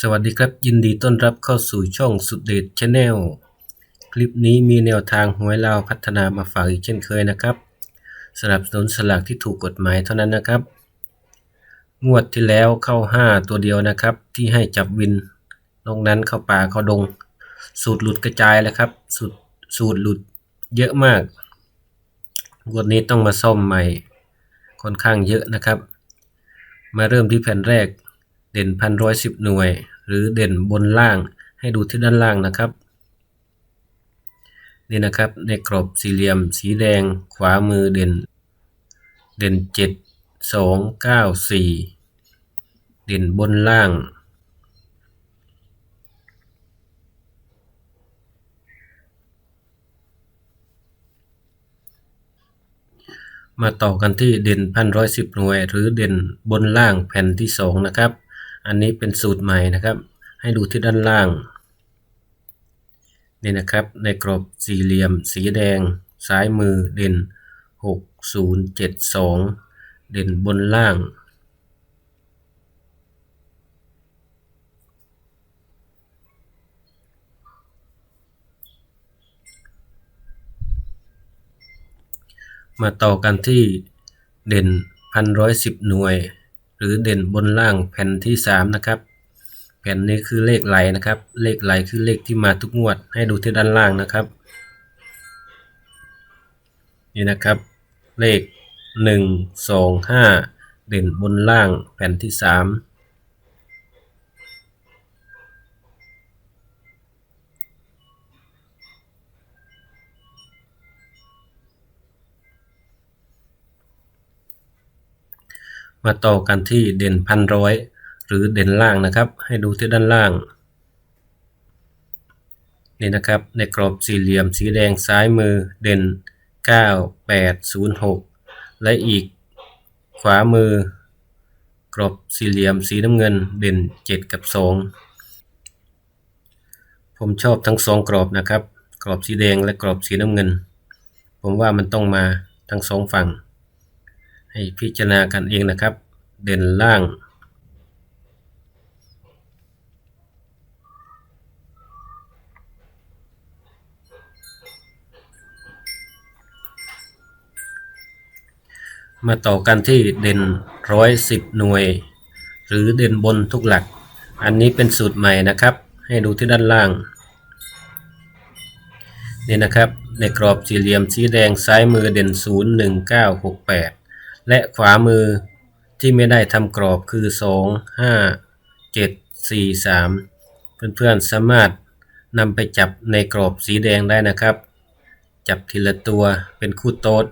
สวัสดีครับ ยินดีต้อนรับเข้าสู่ช่องสุดเดชชาแนลคลิปนี้มีแนวทางหวยลาวพัฒนามาฝากอีกเช่นเคยนะครับสนับสนุนสลากที่ถูกกฎหมายเท่านั้นนะครับ งวดที่แล้วเข้า 5 ตัวเดียวนะครับ ที่ให้จับวินนอกนั้นเข้าป่าเข้าดง สูตรหลุดกระจายแล้วครับ สูตรสูตรหลุดเยอะมากงวดนี้ต้องมาซ่อมใหม่ค่อนข้างเยอะนะครับ มาเริ่มที่แผ่นแรก เด่นพันร้อยสิบหน่วย หรือเด่นบนล่างให้ดูที่ด้านล่างนะครับ นี่นะครับในกรอบสี่เหลี่ยมสีแดงขวามือเด่น เด่นเจ็ดสองเก้าสี่เด่นบนล่างมาต่อกันที่เด่นพันร้อยสิบหน่วย หรือเด่นบนล่างแผ่นที่สองนะครับ อันนี้เป็นสูตรใหม่นะครับ ให้ดูที่ด้านล่าง นี่นะครับ ในกรอบสี่เหลี่ยม สีแดง ซ้ายมือเด่นหกศูนย์เจ็ดสองเด่นบนล่าง มาต่อกันที่เด่นพันร้อยสิบหน่วย หรือเด่นบนล่างแผ่นที่ 3 นะครับ แผ่นนี้คือเลขไหลนะครับ เลขไหลคือเลขที่มาทุกงวด ให้ดูที่ด้านล่างนะครับ นี่นะครับ เลข 1 2 5 เด่นบนล่างแผ่นที่ 3 มาต่อกันที่เด่นพันร้อยหรือเด่นล่างนะครับ ให้ดูที่ด้านล่าง นี่นะครับในกรอบสี่เหลี่ยมสีแดงซ้ายมือเด่น 9806 และอีกขวามือ กรอบสี่เหลี่ยมสีน้ำเงินเด่น 7 กับ 2 ผมชอบทั้งสองกรอบนะครับ กรอบสีแดงและกรอบสีน้ำเงิน ผมว่ามันต้องมาทั้งสองฝั่ง ให้พิจารณากันเองนะครับ เด่นล่าง มาต่อกันที่เด่นร้อยสิบหน่วย หรือเด่นบนทุกหลัก อันนี้เป็นสูตรใหม่นะครับ ให้ดูที่ด้านล่าง นี่นะครับในกรอบสี่เหลี่ยมสีแดงซ้ายมือเด่น 0 1 9 6 8 และขวามือที่ไม่ได้ทำกรอบคือ 2 5 7 4 3 เพื่อนๆสามารถนำไปจับในกรอบสีแดงได้นะครับ จับทีละตัวเป็นคู่โต๊ด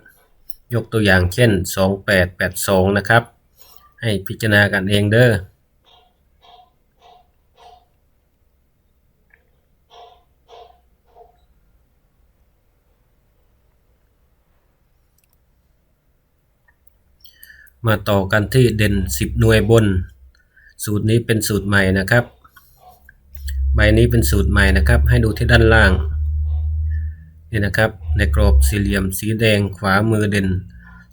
ยกตัวอย่างเช่น 2882 นะครับ ให้พิจารณากันเองเด้อ มาต่อกันที่เด่น 10 หน่วยบน สูตรนี้เป็นสูตรใหม่นะครับ ใบนี้เป็นสูตรใหม่นะครับ ให้ดูที่ด้านล่างนี่นะครับ ในกรอบสี่เหลี่ยมสีแดงขวามือเด่น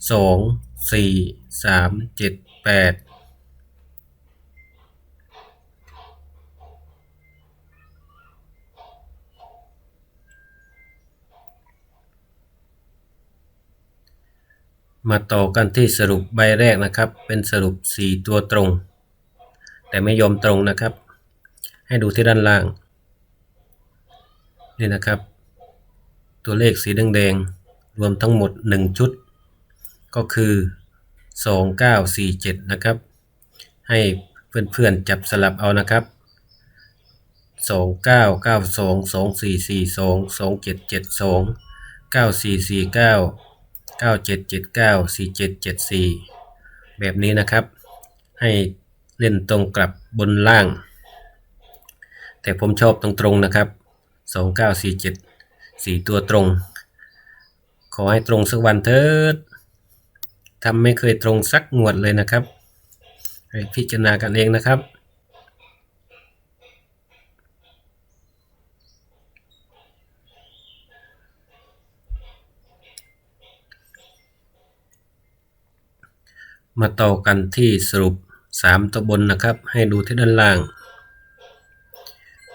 2 4 3 7 8 มาต่อกันที่สรุปใบแรกนะครับ เป็นสรุป 4 ตัวตรง แต่ไม่ยอมตรงนะครับ ให้ดูที่ด้านล่าง นี่นะครับ ตัวเลขสีแดงๆ รวมทั้งหมด 1 ชุด ก็คือ 2947 นะครับ ให้เพื่อนๆจับสลับเอานะครับ 2992 2442 2772 9449 9779 4774 แบบนี้นะครับ ให้เล่นตรงกลับบนล่าง แต่ผมชอบตรงๆนะครับ 2947 4 ตัวตรง ขอให้ตรงสักวันเถิดทำไม่เคยตรงสักงวดเลยนะครับ ให้พิจารณากันเองนะครับ มาต่อกันที่สรุป 3 ตัวบนนะครับ ให้ดูที่ด้านล่าง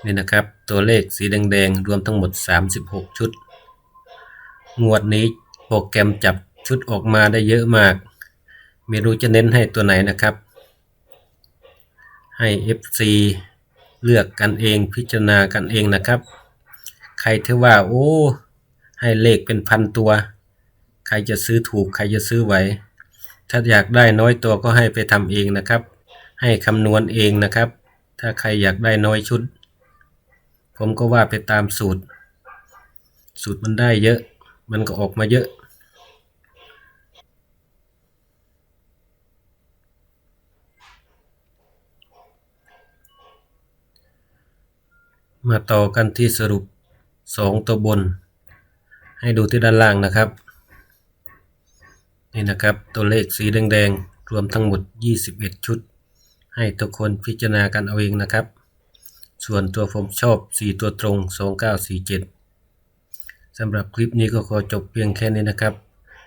นี่นะครับ ตัวเลขสีแดงๆ รวมทั้งหมด 36 ชุด งวดนี้โปรแกรมจับชุดออกมาได้เยอะมาก ไม่รู้จะเน้นให้ตัวไหนนะครับ ให้ FC เลือกกันเองพิจารณากันเองนะครับ ใครที่ว่า โอ้ ให้เลขเป็นพันตัว ใครจะซื้อถูกใครจะซื้อไหว ถ้าอยากได้น้อยตัวก็ให้ไปทำเองนะครับ ให้คำนวณเองนะครับ ถ้าใครอยากได้น้อยชุด ผมก็ว่าไปตามสูตร สูตรมันได้เยอะ มันก็ออกมาเยอะมาต่อกันที่สรุป 2 ตัวบน ให้ดูที่ด้านล่างนะครับ นี่นะครับ ตัวเลขสีแดงๆ รวมทั้งหมด 21 ชุด ให้ทุกคนพิจารณากันเอาเองนะครับ ส่วนตัวผมชอบ 4 ตัวตรง 2947สำหรับคลิปนี้ก็ขอจบเพียงแค่นี้นะครับ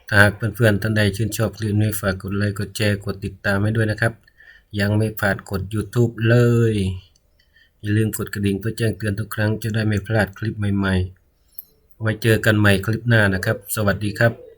ถ้าหากเพื่อนๆท่านใดชื่นชอบคลิปนี้ฝากกดไลค์กดแชร์กดติดตามให้ด้วยนะครับ ยังไม่ผ่านกด YouTube เลย อย่าลืมกดกระดิ่งเพื่อแจ้งเตือนทุกครั้งจะได้ไม่พลาดคลิปใหม่ ๆ ไว้เจอกันใหม่คลิปหน้านะครับ สวัสดีครับ